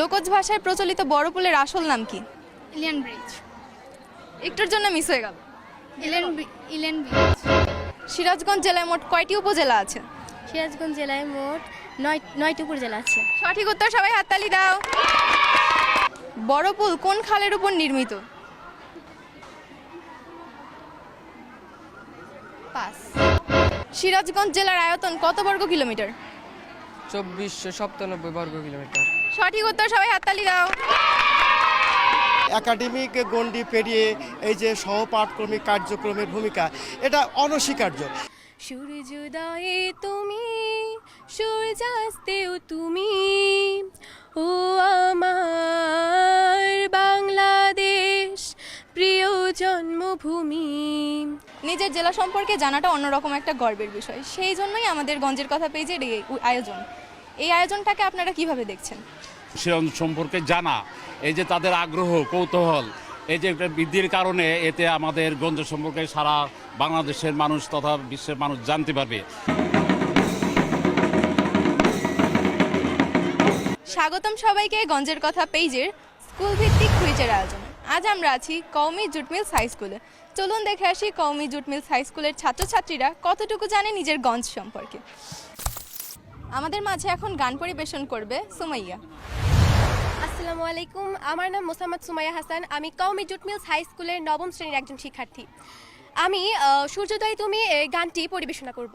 লোকজ ভাষায় প্রচলিত বড় পুলের আসল নাম কি? ইলিয়ান ব্রিজ। একটুর জন্য মিস হয়ে গেল। Elon ইলিয়ান bridge. সিরাজগঞ্জ জেলায় মোট কয়টি উপজেলা আছে? সিরাজগঞ্জ জেলায় মোট নয় নয়টি উপজেলা আছে। সঠিক উত্তর সবাই হাততালি দাও। বড় পুল কোন খালের উপর নির্মিত? পাস। সিরাজগঞ্জ জেলার আয়তন কত বর্গ কিলোমিটার? চব্বিশশো সপ্তানব্বই বর্গ কিলোমিটার। সঠিক উত্তর সবাই হাততালি দাও। একাডেমিক গণ্ডি পেরিয়ে এই যে সহপাঠক্রমিক কার্যক্রমের ভূমিকা এটা অনস্বীকার্য। সূর্যোদয়ে তুমি সূর্যাস্তেও তুমি ও আমার বাংলাদেশ প্রিয় জন্মভূমি। নিজের জেলা সম্পর্কে জানাটা অন্যরকম একটা গর্বের বিষয়। সেই জন্যই আমাদের গঞ্জের কথা পেজের এই আয়োজন। এই আয়োজনটাকে আপনারা কীভাবে দেখছেন? সে সম্পর্কে জানা এই যে তাদের আগ্রহ কৌতূহল এই যে বৃদ্ধির কারণে এতে আমাদের গঞ্জ সম্পর্কে সারা বাংলাদেশের মানুষ তথা বিশ্বের মানুষ জানতে পারবে। স্বাগতম সবাইকে গঞ্জের কথা পেজের স্কুল ভিত্তিক কুইজের আয়োজনে। আজ আমরা আছি কৌমি জুট মিলস হাই স্কুলে। চলুন দেখে আসি কৌমি জুট মিলস হাই স্কুলের ছাত্রছাত্রীরা কতটুকু জানে নিজের গঞ্জ সম্পর্কে। আমাদের মাঝে এখন গান পরিবেশন করবে সুমাইয়া। আসসালামু আলাইকুম, আমার নাম মোসাম্মদ সুমাইয়া হাসান, আমি কওমি জুট মিলস হাই স্কুলের নবম শ্রেণির একজন শিক্ষার্থী। আমি সূর্যোদয় তুমি গানটি পরিবেশনা করব।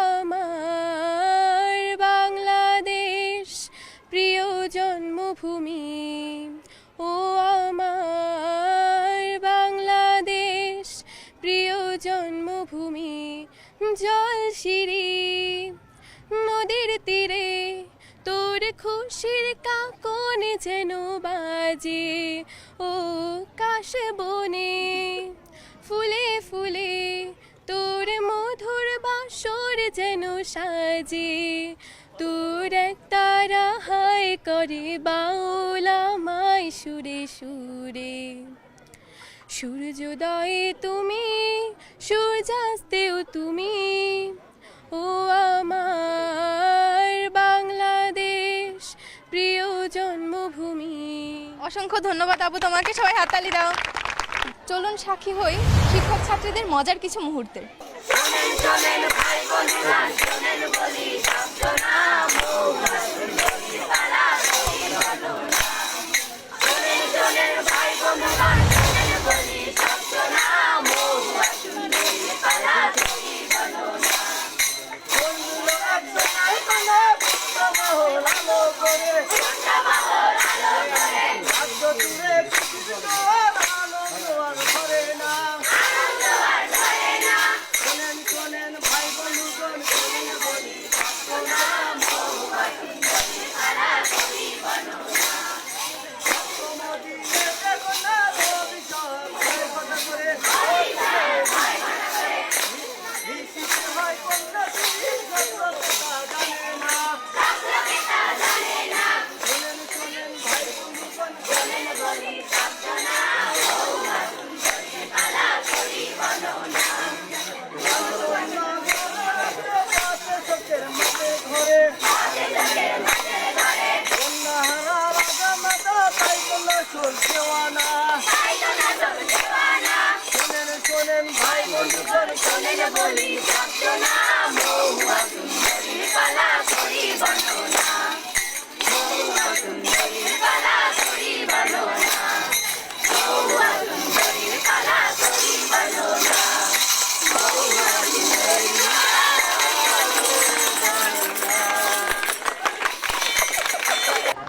খুশির কাকন যেন বাজে। ও কাশ বনে ফুলে ফুলে তোর মধুর বাসর যেন সাজে। তোর তারা হায় করে বাউলা মাই সুরে সুরে। সূর্যোদয়ে তুমি, সূর্যাস্তেও তুমি, ও আমার অসংখ্য ধন্যবাদ আপু তোমাকে সবাই হাততালি দাও চলুন সাক্ষী হই শিক্ষক ছাত্রীদের মজার কিছু মুহূর্তের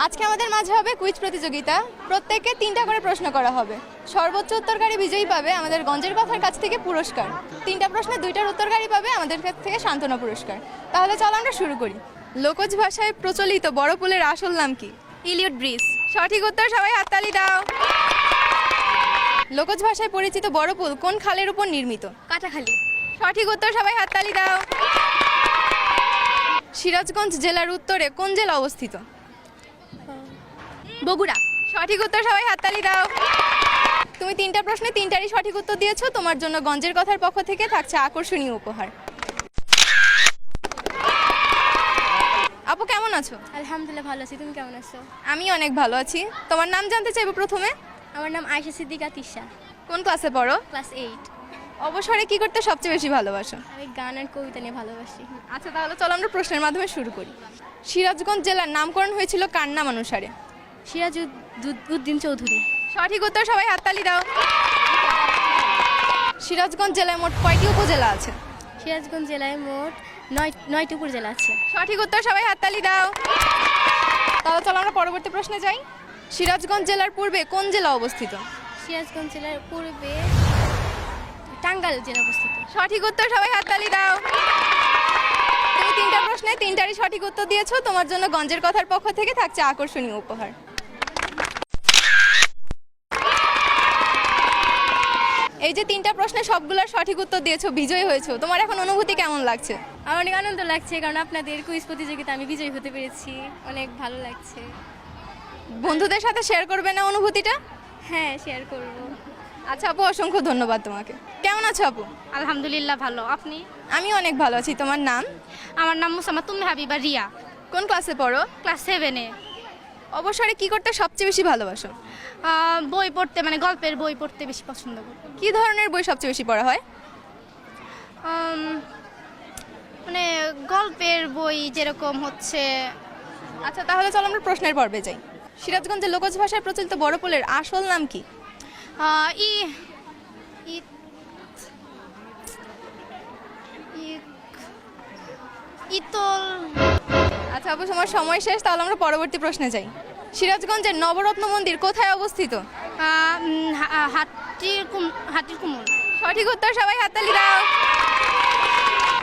আজকে আমাদের মাঝে হবে কুইজ প্রতিযোগিতা। প্রত্যেককে তিনটা করে প্রশ্ন করা হবে। সর্বোচ্চ উত্তরকারী বিজয়ী পাবে আমাদের গঞ্জের কথার কাছ থেকে পুরস্কার। তিনটা প্রশ্নে দুইটার উত্তরকারী পাবে আমাদের কাছ থেকে সান্ত্বনা পুরস্কার। তাহলে চলো আমরা শুরু করি। লোকজ ভাষায় প্রচলিত বড় পুলের আসল নাম কি? Eliot bridge. সঠিক উত্তর সবাই হাততালি দাও। লোকজ ভাষায় পরিচিত বড় পুল কোন খালের উপর নির্মিত? কাটাখালি সঠিক উত্তর সবাই হাততালি দাও। সিরাজগঞ্জ জেলার উত্তরে কোন জেলা অবস্থিত? বগুড়া। সঠিক উত্তর সবাই হাততালি দাও। তুমি তিনটা প্রশ্নে তিনটারই সঠিক উত্তর দিয়েছ। তোমার জন্য গঞ্জের কথার পক্ষ থেকে থাকছে আকর্ষণীয় উপহার। আপু কেমন আছো? আলহামদুলিল্লাহ ভালো আছি। তুমি কেমন আছো? আমি অনেক ভালো আছি। তোমার নাম জানতে চাইব প্রথমে? আমার নাম আয়শা সিদ্দিকা তিশা। কোন ক্লাসে পড়ো? Class eight. অবসরে কি করতে সবচেয়ে বেশি ভালোবাসো? আমি গান আর কবিতা নিয়ে ভালোবাসি। আচ্ছা তাহলে চলো আমরা প্রশ্নের মাধ্যমে শুরু করি। সিরাজগঞ্জ জেলার নামকরণ হয়েছিল কার নাম অনুসারে সিরাজ উদ্দিন চৌধুরী। সঠিক উত্তর সবাই হাততালি দাও। সিরাজগঞ্জ জেলায় মোট কয়টি উপজেলা আছে? সিরাজগঞ্জ জেলায় মোট নয় নয়টি উপজেলা আছে। সঠিক উত্তর সবাই হাততালি দাও। তাহলে চলো আমরা পরবর্তী প্রশ্নে যাই। সিরাজগঞ্জ জেলার পূর্বে কোন জেলা অবস্থিত? সিরাজগঞ্জ জেলার পূর্বে টাঙ্গাইল জেলা অবস্থিত। সঠিক উত্তর সবাই হাততালি দাও। তুমি তিনটা প্রশ্নে তিনটারই সঠিক উত্তর দিয়েছ। তোমার জন্য গঞ্জের কথার পক্ষ থেকে থাকছে আকর্ষণীয় উপহার। এই যে তিনটা প্রশ্নে সবগুলোর সঠিক উত্তর দিয়েছ বিজয়ী হয়েছো। তোমার এখন অনুভূতি কেমন লাগছে? আমার অনেক আনন্দ লাগছে কারণ আপনাদের কুইজ প্রতিযোগিতা আমি বিজয়ী হতে পেরেছি। অনেক ভালো লাগছে। বন্ধুদের সাথে শেয়ার করবে না অনুভূতিটা? হ্যাঁ শেয়ার করব। আচ্ছা আপু অসংখ্য ধন্যবাদ তোমাকে। কেমন আছো আপু? আলহামদুলিল্লাহ ভালো। আপনি? আমি অনেক ভালো আছি। তোমার নাম? আমার নাম মুসাম্মদ তুমি হাবিবা রিয়া। কোন ক্লাসে পড়ো? ক্লাস সেভেনে অবসরে কি করতে সবচেয়ে বেশি ভালোবাসো? বই পড়তে মানে গল্পের বই পড়তে বেশি পছন্দ করি। কি ধরনের বই সবচেয়ে বেশি পড়া হয়? মানে গল্পের বই যেরকম হচ্ছে আচ্ছা তাহলে চলো আমরা প্রশ্নের পর্বে যাই। সিরাজগঞ্জের লোকজ ভাষায় প্রচলিত বড় পোলের আসল নাম কি? ই- ইতল আচ্ছা আপু তোমার সময় শেষ তাহলে আমরা পরবর্তী প্রশ্নে যাই। সিরাজগঞ্জের নবরত্ন মন্দির কোথায় অবস্থিত? হাতির কুম- হাতির কুমুর। সঠিক উত্তর সবাই হাততালি দাও।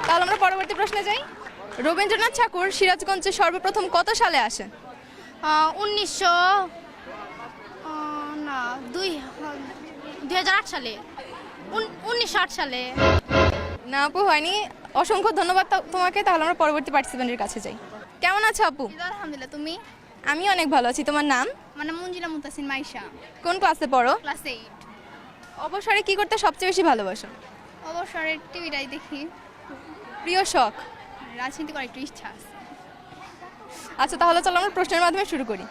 তাহলে আমরা পরবর্তী প্রশ্নে যাই। রবীন্দ্রনাথ ঠাকুর সিরাজগঞ্জে সর্বপ্রথম কত সালে আসে উনিশশো না দুই দুই সালে। উনিশশো আট সালে। না আপু হয়নি। অসংখ্য ধন্যবাদ তোমাকে। তাহলে আমরা পরবর্তী পার্টিসিপেন্টের কাছে যাই। কেমন আছো আপু? আলহামদুলিল্লাহ তুমি? আমি অনেক ভালো আছি। তোমার নাম? মানে মঞ্জিলা মুতাসিন মাইশা। কোন ক্লাসে পড়ো? Class eight. অবসরে কি করতে সবচেয়ে বেশি ভালোবাসো? অবসরের টিভিটাই দেখি। প্রিয় শখ? রাজনীতি করার একটু ইচ্ছা আছে। আচ্ছা তাহলে চলো আমরা প্রশ্নের মাধ্যমে শুরু করি।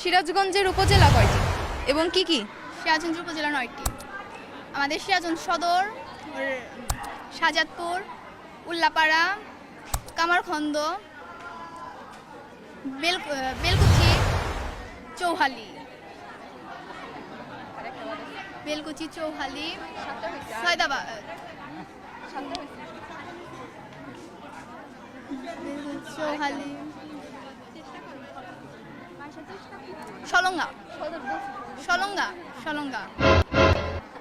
সিরাজগঞ্জের উপজেলা কয়টি? এবং কি কি? সিরাজগঞ্জ উপজেলা নয়টি। আমাদের সিরাজগঞ্জ সদর শাহজাদপুর উল্লাপাড়া কামারখন্দ বেল বেলকুচি চৌহালি বেলকুচি চৌহালি সয়দাবাদ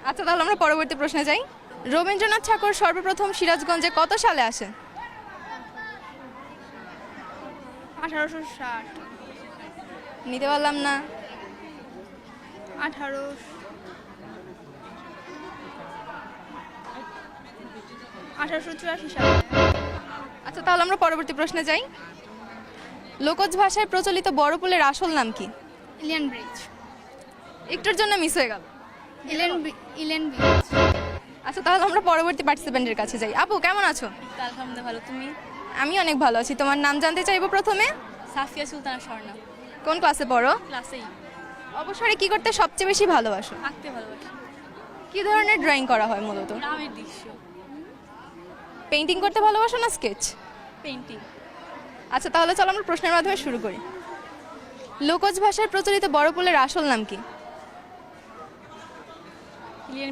আচ্ছা তাহলে আমরা পরবর্তী প্রশ্নে যাই। রবীন্দ্রনাথ ঠাকুর সর্বপ্রথম সিরাজগঞ্জে কত সালে আসে আঠারোশো ষাট। নিতে পারলাম না। আঠারো। আঠারোশো চুরাশি সালে। আচ্ছা তাহলে আমরা পরবর্তী প্রশ্নে যাই। লোকজ ভাষায় প্রচলিত বড় পুলের আসল নাম কি? ইলেন ব্রিজ। একটুর জন্য মিস হয়ে গেল। ইলেন ইলেন ব্রিজ। আচ্ছা তাহলে আমরা পরবর্তী পার্টিসিপেন্টের কাছে যাই। আপু কেমন আছো? আলহামদুলিল্লাহ ভালো। তুমি? আমি অনেক ভালো আছি। তোমার নাম জানতে চাইব প্রথমে? সাফিয়া সুলতানা স্বর্ণা। কোন ক্লাসে পড়ো? ক্লাস এইট অবসরে কি করতে সবচেয়ে বেশি ভালোবাসো? আঁকতে ভালোবাসি। কি ধরনের ড্রয়িং করা হয় মূলত? গ্রামের দৃশ্য। পেইন্টিং করতে ভালোবাসো না স্কেচ পেন্টিং আচ্ছা তাহলে চলো আমরা প্রশ্নের মাধ্যমে শুরু করি। লোকজ ভাষায় প্রচলিত বড় পুলের আসল নাম কি?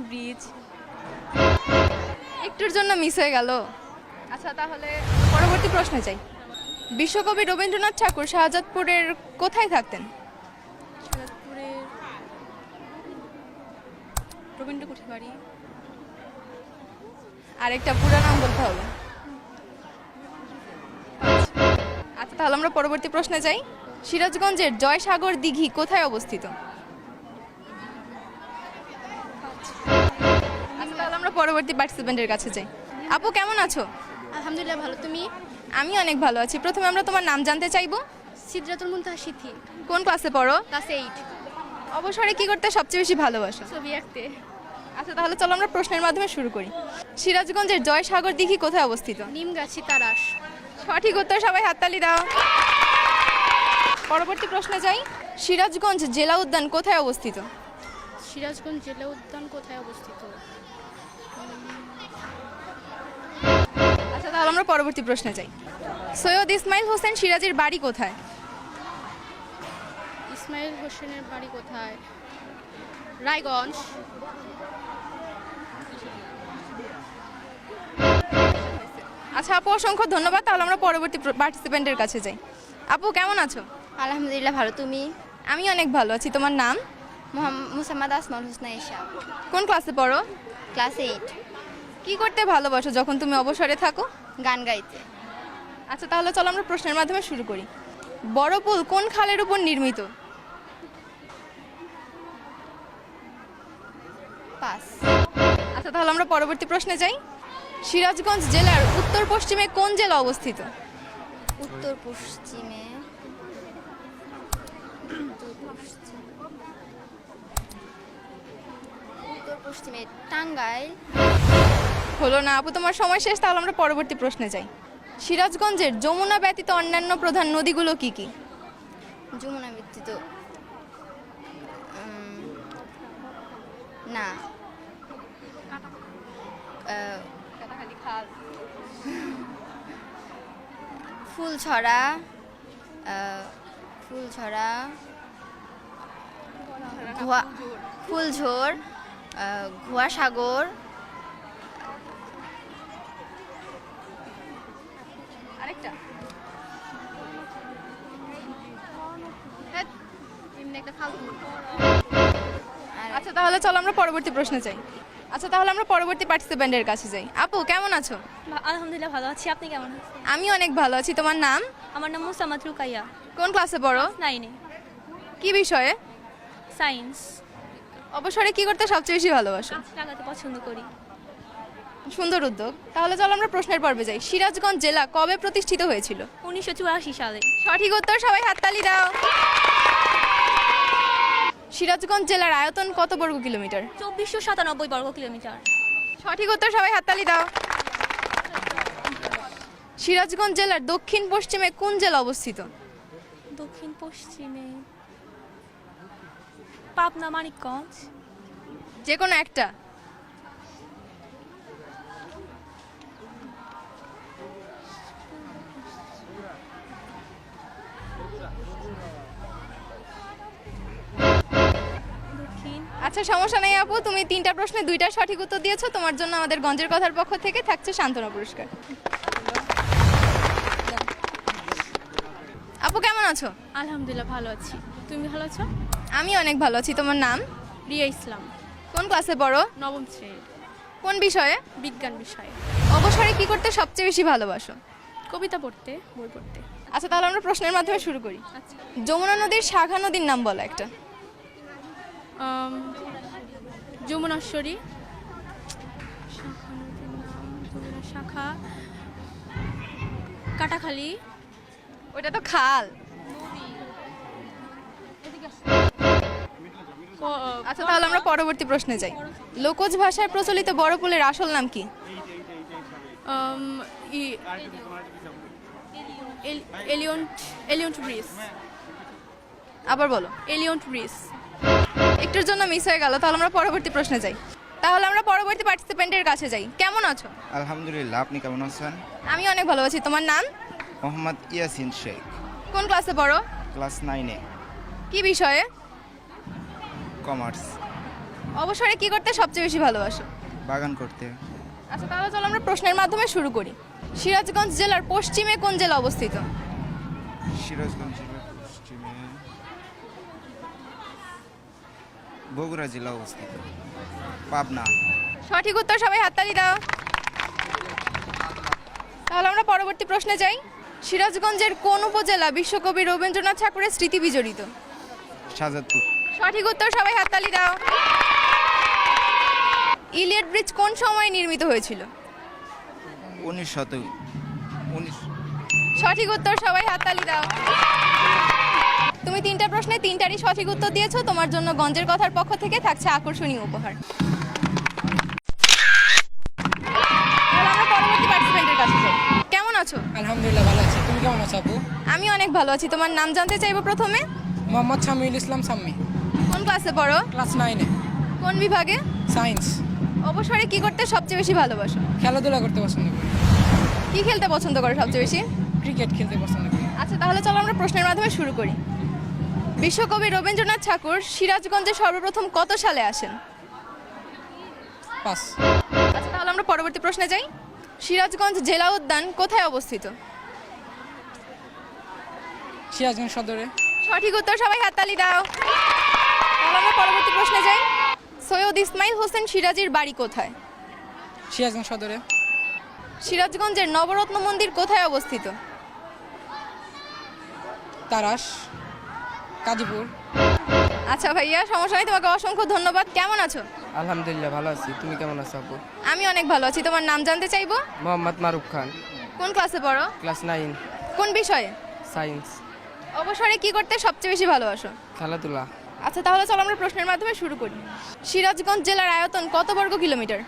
ব্রিজ একটুর জন্য মিস হয়ে গেল। আচ্ছা তাহলে পরবর্তী প্রশ্নে যাই। বিশ্বকবি রবীন্দ্রনাথ ঠাকুর শাহজাদপুরের কোথায় থাকতেন? আরেকটা নাম বলতে হবে। আচ্ছা তাহলে আমরা পরবর্তী প্রশ্নে যাই। সিরাজগঞ্জের জয়সাগর দিঘি কোথায় অবস্থিত? আচ্ছা তাহলে আমরা পরবর্তী পার্টিসিপেন্টের কাছে যাই। আপু, কেমন আছো? আলহামদুলিল্লাহ ভালো। তুমি? আমি অনেক ভালো আছি। প্রথমে আমরা তোমার নাম জানতে চাইব। সিদ্রাতুল মুনতাহা সিথি কোন ক্লাসে পড়ো? Class eight. অবসরে কি করতে সবচেয়ে বেশি ভালোবাসো? ছবি আঁকতে। আচ্ছা তাহলে চলো আমরা প্রশ্নের মাধ্যমে শুরু করি। সিরাজগঞ্জের জয়সাগর দিঘি কোথায় অবস্থিত? নিমগাছি তারাস। সঠিক উত্তর সবাই হাততালি দাও। পরবর্তী প্রশ্নে যাই। সিরাজগঞ্জ জেলা উদ্যান কোথায় অবস্থিত? সিরাজগঞ্জ জেলা উদ্যান কোথায় অবস্থিত? আমরা পরবর্তী প্রশ্নে যাই। সৈয়দ ইসমাইল হোসেন সিরাজের বাড়ি কোথায়? ইসমাইল হোসেনের বাড়ি কোথায়? রায়গঞ্জ। আচ্ছা আপু অসংখ্য ধন্যবাদ। তাহলে আমরা পরবর্তী পার্টিসিপেন্টের কাছে যাই। আপু কেমন আছো? আলহামদুলিল্লাহ ভালো। তুমি? আমি অনেক ভালো আছি। তোমার নাম? মুসাম্মদ আসমাল হোসনা ইশা কোন ক্লাসে পড়ো? ক্লাস এইট কি করতে ভালোবাসো যখন তুমি অবসরে থাকো? গান গাইতে। আচ্ছা তাহলে চলো আমরা প্রশ্নের মাধ্যমে শুরু করি। বড় পুল কোন খালের উপর নির্মিত? পাস। আচ্ছা তাহলে আমরা পরবর্তী প্রশ্নে যাই। সিরাজগঞ্জ জেলার উত্তর পশ্চিমে কোন জেলা অবস্থিত? উত্তর পশ্চিমে উত্তর উত্তর পশ্চিমে টাঙ্গাইল। হলো না। আপু তোমার সময় শেষ তাহলে আমরা পরবর্তী প্রশ্নে যাই। সিরাজগঞ্জের যমুনা ব্যতীত অন্যান্য প্রধান নদীগুলো কি কি? যমুনা উম, না। ফুলছড়া ফুলছড়া ঘোয়া ফুলঝোর আহ, ঘোয়াসাগর আরেকটা। একটা ফালতু। আচ্ছা তাহলে চলো আমরা পরবর্তী প্রশ্নে যাই। আচ্ছা তাহলে আমরা পরবর্তী পার্টিসিপেন্টের কাছে যাই। আপু কেমন আছো? আলহামদুলিল্লাহ ভালো আছি। আপনি কেমন আছেন? আমি অনেক ভালো আছি। তোমার নাম? আমার নাম মুসামাত রুকাইয়া। কোন ক্লাসে পড়ো? নাইনে কি বিষয়ে? সায়েন্স অবসরে কি করতে সবচেয়ে বেশি ভালোবাসো? গাছ লাগাতে পছন্দ করি। সুন্দর উদ্যোগ। তাহলে চলো আমরা প্রশ্নের পর্বে যাই। সিরাজগঞ্জ জেলা কবে প্রতিষ্ঠিত হয়েছিল? উনিশশো চুরাশি সালে। সঠিক উত্তর সবাই হাততালি দাও। সিরাজগঞ্জ জেলার আয়তন কত বর্গ কিলোমিটার? চব্বিশশো সাতানব্বই বর্গ কিলোমিটার। সঠিক উত্তর সবাই হাততালি দাও। সিরাজগঞ্জ জেলার দক্ষিণ পশ্চিমে কোন জেলা অবস্থিত? দক্ষিণ পশ্চিমে পাবনা মানিকগঞ্জ। যে কোনো একটা। আচ্ছা সমস্যা নেই আপু। তুমি তিনটা প্রশ্নে দুইটা সঠিক উত্তর দিয়েছ। তোমার জন্য আমাদের গঞ্জের কথার পক্ষ থেকে থাকছে সান্ত্বনা পুরস্কার। আপু কেমন আছো? আলহামদুলিল্লাহ ভালো আছি। তুমি ভালো আছো? আমি অনেক ভালো আছি। তোমার নাম? রিয়া ইসলাম। কোন ক্লাসে পড়ো? নবম শ্রেণির কোন বিষয়ে? বিজ্ঞান বিষয়ে। অবসরে কি করতে সবচেয়ে বেশি ভালোবাসো? কবিতা পড়তে বই পড়তে। আচ্ছা তাহলে আমরা প্রশ্নের মাধ্যমে শুরু করি। আচ্ছা। যমুনা নদীর শাখা নদীর নাম বলো একটা। যমুনাশ্বরী শাখা। কাটাখালী। ওটা তো খাল। আচ্ছা তাহলে আমরা পরবর্তী প্রশ্নে যাই। লোকজ ভাষায় প্রচলিত বড় পুলের আসল নাম কি? এলিয়ন্ট এলিয়ন্ট ব্রিজ আবার বলো। এলিয়ন্ট ব্রিজ একটুর জন্য মিস হয়ে গেল তাহলে আমরা পরবর্তী প্রশ্নে যাই। তাহলে আমরা পরবর্তী পার্টিসিপেন্টের কাছে যাই। কেমন আছো? আলহামদুলিল্লাহ আপনি কেমন আছেন? আমি অনেক ভালো আছি। তোমার নাম? মোহাম্মদ ইয়াসিন শেখ। কোন ক্লাসে পড়ো? ক্লাস নাইনে কি বিষয়ে? কমার্স অবসরে কি করতে সবচেয়ে বেশি ভালোবাসো? বাগান করতে। আচ্ছা তাহলে চলো আমরা প্রশ্নের মাধ্যমে শুরু করি। সিরাজগঞ্জ জেলার পশ্চিমে কোন জেলা অবস্থিত? সিরাজগঞ্জ জেলার পশ্চিমে বগুড়া জেলা অবস্থিত। পাবনা। সঠিক উত্তর সবাই হাততালি দাও। তাহলে আমরা পরবর্তী প্রশ্নে যাই। সিরাজগঞ্জের কোন উপজেলা বিশ্বকবি রবীন্দ্রনাথ ঠাকুরের স্মৃতি বিজড়িত? শাহজাদপুর। সঠিক উত্তর সবাই হাততালি দাও। ইলিয়ট ব্রিজ কোন সময়ে নির্মিত হয়েছিল? উনিশ শতক উনিশ সঠিক উত্তর সবাই হাততালি দাও। তুমি তিনটা প্রশ্নে তিনটারই সঠিক উত্তর দিয়েছ তোমার জন্য গঞ্জের কথার পক্ষ থেকে থাকছে আকর্ষণীয় উপহার। কেমন আছো? আলহামদুলিল্লাহ ভালো আছি। তুমি কেমন আছো আপু? আমি অনেক ভালো আছি। তোমার নাম জানতে চাইব প্রথমে? মোহাম্মদ শামিউল ইসলাম সাম্মি। কোন ক্লাসে পড়ো? ক্লাস নাইনে কোন বিভাগে? সায়েন্স অবসরে কি করতে সবচেয়ে বেশি ভালোবাসো? খেলাধুলা করতে পছন্দ করি। কি খেলতে পছন্দ করো সবচেয়ে বেশি? ক্রিকেট খেলতে পছন্দ করি। আচ্ছা তাহলে চলো আমরা প্রশ্নের মাধ্যমে শুরু করি। বিশ্বকবি রবীন্দ্রনাথ ঠাকুর সিরাজগঞ্জে সর্বপ্রথম কত সালে আসেন? পাস আচ্ছা তাহলে আমরা পরবর্তী প্রশ্নে যাই। সিরাজগঞ্জ জেলা উদ্যান কোথায় অবস্থিত? সিরাজগঞ্জ সদরে। সঠিক উত্তর সবাই হাততালি দাও। তাহলে আমরা পরবর্তী প্রশ্নে যাই। সৈয়দ ইসমাইল হোসেন সিরাজির বাড়ি কোথায়? সিরাজগঞ্জ সদরে। সিরাজগঞ্জের নবরত্ন মন্দির কোথায় অবস্থিত? তারাস। কাজীপুর আচ্ছা ভাইয়া সমস্যা নেই তোমাকে অসংখ্য ধন্যবাদ। কেমন আছো? আলহামদুলিল্লাহ ভালো আছি। তুমি কেমন আছো আপু? আমি অনেক ভালো আছি। তোমার নাম জানতে চাইব? মোহাম্মদ মারুফ খান। কোন ক্লাসে পড়ো? Class nine. কোন বিষয়ে? সায়েন্স। অবসরে কি করতে সবচেয়ে বেশি ভালোবাসো? খেলাধুলা। আচ্ছা তাহলে চলো আমরা প্রশ্নের মাধ্যমে শুরু করি। সিরাজগঞ্জ জেলার আয়তন কত বর্গ কিলোমিটার?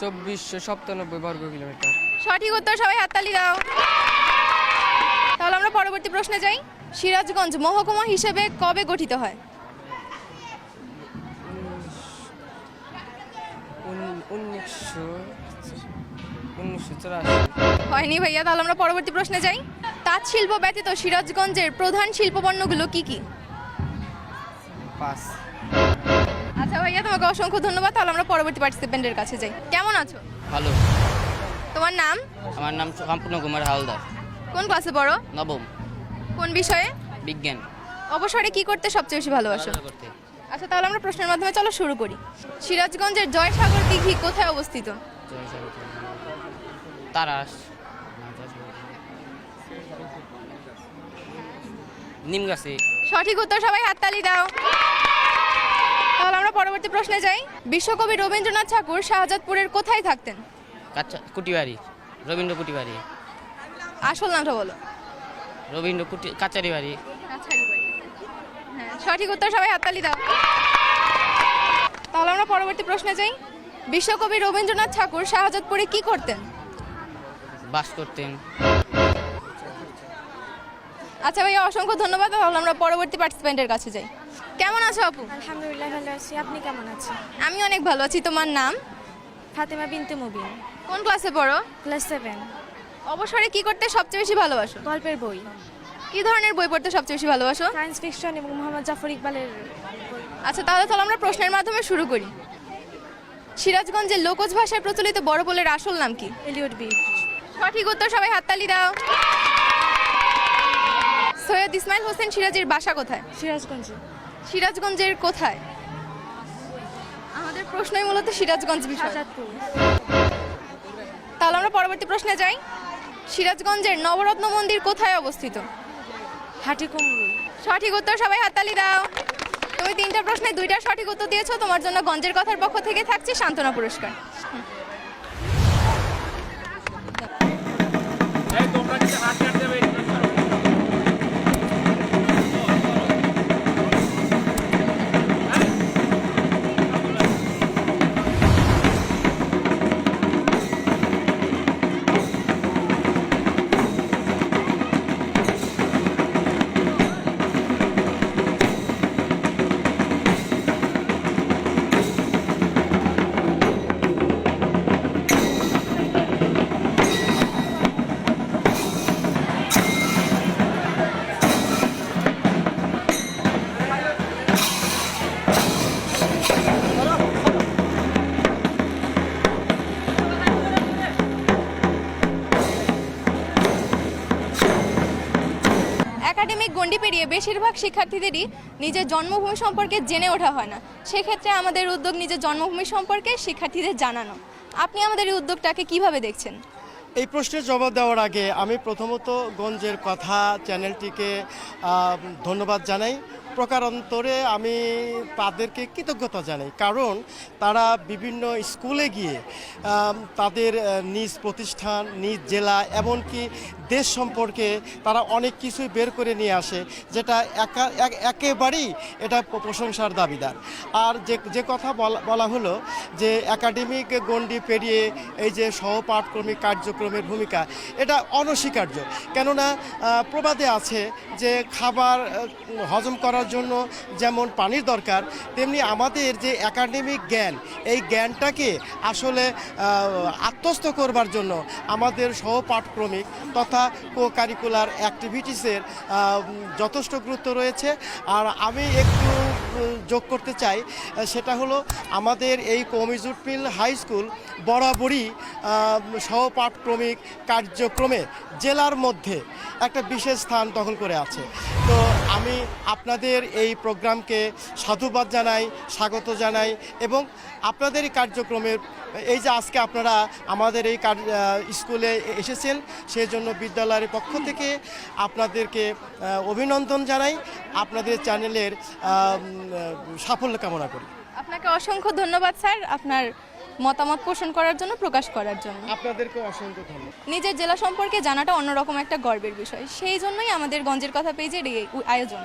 চব্বিশশো সপ্তানব্বই বর্গ কিলোমিটার। সঠিক উত্তর সবাই হাততালি দাও। তাহলে আমরা পরবর্তী প্রশ্নে যাই। সিরাজগঞ্জ মহকুমা হিসেবে কবে গঠিত হয়? হয়নি ভাইয়া তাহলে আমরা পরবর্তী প্রশ্নে যাই। তাঁত শিল্প ব্যতীত সিরাজগঞ্জের প্রধান শিল্পপণ্যগুলো কি কি? আচ্ছা ভাইয়া তোমাকে অসংখ্য ধন্যবাদ। তাহলে আমরা পরবর্তী পার্টিসিপেন্টের কাছে যাই। কেমন আছো? ভালো। তোমার নাম? আমার নাম সম্পূর্ণ কুমার হালদার। কোন ক্লাসে পড়ো? নবম। কোন বিষয়ে? বিজ্ঞান। অবসরে কি করতে সবচেয়ে বেশি ভালোবাসো? আচ্ছা তাহলে আমরা প্রশ্নের মাধ্যমে চলো শুরু করি। সিরাজগঞ্জের জয়সাগর দিঘি কোথায় অবস্থিত? তারাস। নিম গাছে সঠিক উত্তর সবাই হাততালি দাও। তাহলে আমরা পরবর্তী প্রশ্নে যাই। বিশ্বকবি রবীন্দ্রনাথ ঠাকুর শাহজাদপুরের কোথায় থাকতেন? কুটিবাড়ি। রবীন্দ্র কুটিবাড়ি আসল নামটা বলো। রবীন্দ্র কুটি কাচারি বাড়ি হ্যাঁ সঠিক উত্তর সবাই হাততালি দাও। তাহলে আমরা পরবর্তী প্রশ্নে যাই। বিশ্বকবি রবীন্দ্রনাথ ঠাকুর শাহজাদপুরে কি করতেন? বাস করতেন। আচ্ছা ভাইয়া অসংখ্য ধন্যবাদ। তাহলে আমরা পরবর্তী পার্টিসিপেন্টের কাছে যাই। কেমন আছো আপু? আলহামদুলিল্লাহ ভালো আছি। আপনি কেমন আছেন? আমি অনেক ভালো আছি। তোমার নাম? ফাতেমা বিনতে মুবিন। কোন ক্লাসে পড়ো? Class seven. অবসরে কি করতে সবচেয়ে বেশি ভালোবাসো? গল্পের বই। কি ধরনের বই পড়তে সবচেয়ে বেশি ভালোবাসো? সায়েন্স ফিকশন এবং মোহাম্মদ জাফর ইকবালের আচ্ছা তাহলে তাহলে আমরা প্রশ্নের মাধ্যমে শুরু করি। সিরাজগঞ্জের লোকজ ভাষায় প্রচলিত বড় পোলের আসল নাম কি? এলিয়ট বি সঠিক উত্তর সবাই হাততালি দাও। সৈয়দ ইসমাইল হোসেন সিরাজের বাসা কোথায়? সিরাজগঞ্জ। সিরাজগঞ্জের কোথায়? আমাদের প্রশ্নই মূলত সিরাজগঞ্জ বিষয়। তাহলে আমরা পরবর্তী প্রশ্নে যাই। সিরাজগঞ্জের নবরত্ন মন্দির কোথায় অবস্থিত? সঠিক উত্তর সবাই হাততালি দাও। তুমি তিনটা প্রশ্নে দুইটা সঠিক উত্তর দিয়েছ তোমার জন্য গঞ্জের কথার পক্ষ থেকে থাকছে সান্ত্বনা পুরস্কার। গণ্ডি পেরিয়ে বেশিরভাগ শিক্ষার্থীদেরই নিজের জন্মভূমি সম্পর্কে জেনে ওঠা হয় না। সেক্ষেত্রে আমাদের উদ্যোগ নিজের জন্মভূমি সম্পর্কে শিক্ষার্থীদের জানানো। আপনি আমাদের এই উদ্যোগটাকে কীভাবে দেখছেন? এই প্রশ্নের জবাব দেওয়ার আগে আমি প্রথমত গঞ্জের কথা চ্যানেলটিকে ধন্যবাদ জানাই। প্রকারান্তরে আমি তাদেরকে কৃতজ্ঞতা জানাই। কারণ তারা বিভিন্ন স্কুলে গিয়ে তাদের নিজ প্রতিষ্ঠান, নিজ জেলা, এমনকি দেশ সম্পর্কে তারা অনেক কিছুই বের করে নিয়ে আসে, যেটা একা এক- একেবারেই এটা প্রশংসার দাবিদার। আর যে যে কথা বলা হলো যে একাডেমিক গণ্ডি পেরিয়ে এই যে সহপাঠক্রমিক কার্যক্রমের ভূমিকা, এটা অনস্বীকার্য। কেননা প্রবাদে আছে যে খাবার হজম করার জন্য যেমন পানির দরকার, তেমনি আমাদের যে একাডেমিক জ্ঞান, এই জ্ঞানটাকে আসলে আত্মস্থ করবার জন্য আমাদের সহপাঠক্রমিক তথা কো কারিকুলার অ্যাক্টিভিটিসের যথেষ্ট গুরুত্ব রয়েছে। আর আমি একটু যোগ করতে চাই সেটা হলো আমাদের এই কমিজুট মিল হাই স্কুল, বরাবরই সহপাঠক্রমিক কার্যক্রমে জেলার মধ্যে একটা বিশেষ স্থান দখল করে আছে। তো আমি আপনাদের এই প্রোগ্রামকে সাধুবাদ জানাই, স্বাগত জানাই এবং আপনাদের এই কার্যক্রমের এই যে আজকে আপনারা আমাদের এই স্কুলে এসেছেন সেই জন্য বিদ্যালয়ের পক্ষ থেকে আপনাদেরকে অভিনন্দন জানাই আপনাদের চ্যানেলের সাফল্য কামনা করি। আপনাকে অসংখ্য ধন্যবাদ স্যার আপনার মতামত পোষণ করার জন্য প্রকাশ করার জন্য। আপনাদেরকে অসংখ্য ধন্যবাদ। নিজের জেলা সম্পর্কে জানাটা অন্যরকম একটা গর্বের বিষয়। সেই জন্যই আমাদের গঞ্জের কথা পেজের এই আয়োজন।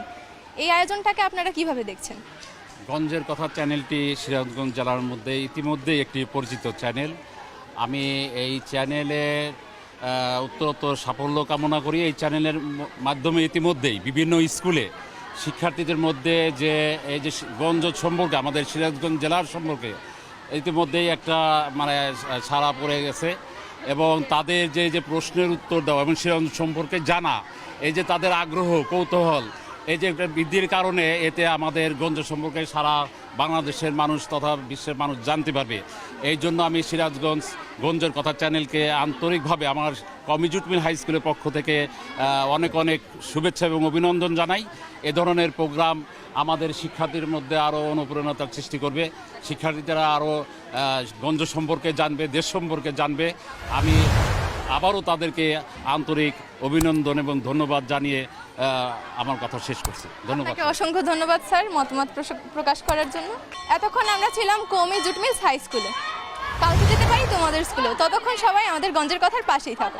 এই আয়োজনটাকে আপনারা কীভাবে দেখছেন? গঞ্জের কথা চ্যানেলটি সিরাজগঞ্জ জেলার মধ্যে ইতিমধ্যেই একটি পরিচিত চ্যানেল। আমি এই চ্যানেলের আহ, উত্তরোত্তর সাফল্য কামনা করি। এই চ্যানেলের মাধ্যমে ইতিমধ্যেই বিভিন্ন স্কুলে শিক্ষার্থীদের মধ্যে যে এই যে গঞ্জ সম্পর্কে আমাদের সিরাজগঞ্জ জেলার সম্পর্কে ইতিমধ্যেই একটা মানে সারা পড়ে গেছে এবং তাদের যে যে প্রশ্নের উত্তর দেওয়া এবং সে সম্পর্কে জানা এই যে তাদের আগ্রহ কৌতূহল এই যে বৃদ্ধির কারণে এতে আমাদের গঞ্জ সম্পর্কে সারা বাংলাদেশের মানুষ তথা বিশ্বের মানুষ জানতে পারবে। এই জন্য আমি সিরাজগঞ্জ গঞ্জের কথা চ্যানেলকে আন্তরিকভাবে আমার কমিজুট মিল হাই স্কুলের পক্ষ থেকে অনেক অনেক শুভেচ্ছা এবং অভিনন্দন জানাই। এ ধরনের প্রোগ্রাম আমাদের শিক্ষার্থীর মধ্যে আরও অনুপ্রেরণাতার সৃষ্টি করবে। শিক্ষার্থীরা আরও গঞ্জ সম্পর্কে জানবে, দেশ সম্পর্কে জানবে। আমি আবারও তাদেরকে আন্তরিক অভিনন্দন এবং ধন্যবাদ জানিয়ে আমার কথা শেষ করছি। ধন্যবাদ অসংখ্য ধন্যবাদ, স্যার, মতামত প্রকাশ করার জন্য। এতক্ষণ আমরা ছিলাম কৌমি জুটমিলস হাই স্কুলে। কালকে যেতে পারি তোমাদের স্কুলে ততক্ষণ সবাই আমাদের গঞ্জের কথার পাশেই থাকো।